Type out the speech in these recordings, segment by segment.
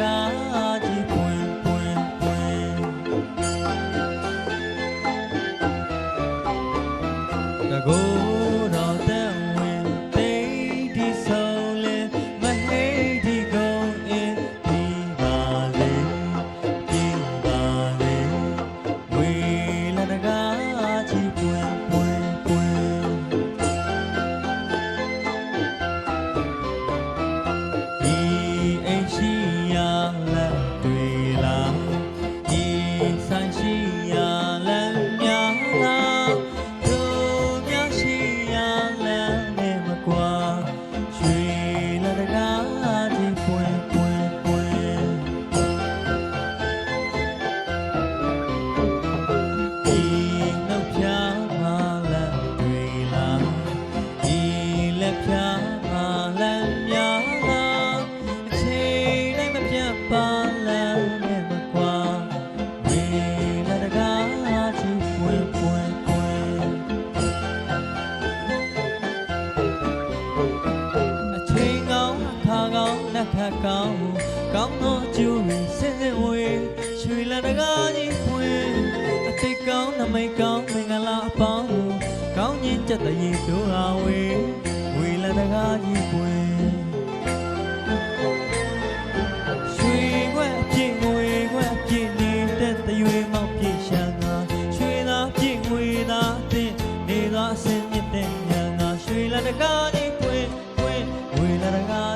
ကားကြီးပွင့်ပွင့်ပွင့်တကော လက်ခတ်ကောင်းကောင်းသောကျူရီစင်စင်ဝေးရွှေလတကားကြီးဖွင့်အသိကောင်းနမိတ်ကောင်းမင်္ဂလာအပေါင်းကောင်းခြင်းကြက်တရေတို့အားဝေးဝေလတကားကြီးဖွင့်ရွှေခွက်အပြည့်ငွေခွက်အပြည့်နေတဲ့တရွေမောက်ပြည့်ရှာငါရွှေသာပြည့်ငွေသာအသင့်နေသာအစင်မြင့်တဲ့ညာငါရွှေလာတကားကြီးပွင့်ပွင့်ဝေလာတကား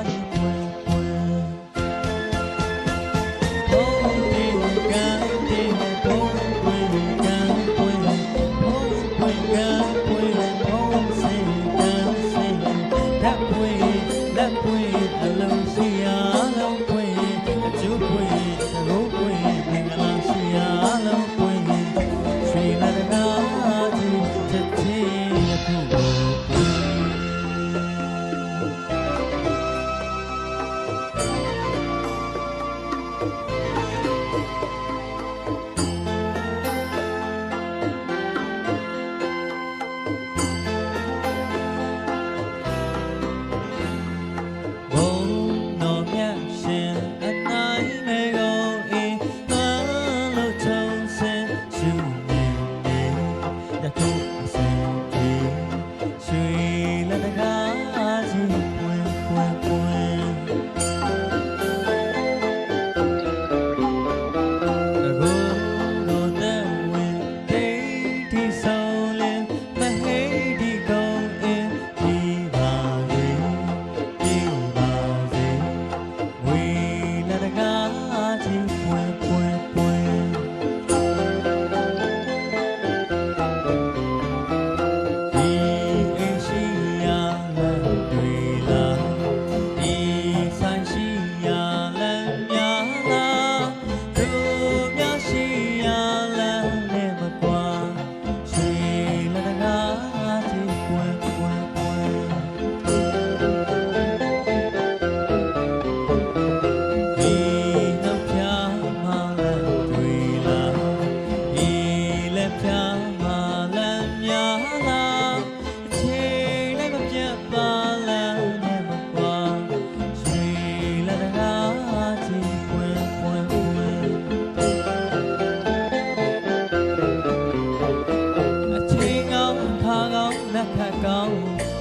က်ခတ်ကောင်း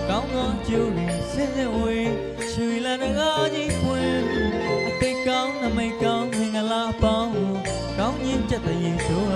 ကောင်းသောကျူရီစင်စင်ဝေးရွှေလက်တကားကြီးပွင့်အသိကောင်းနမိတ်ကောင်းမင်္ဂလာပေါင်းကောင်းခြင်းကြက်တရေတို့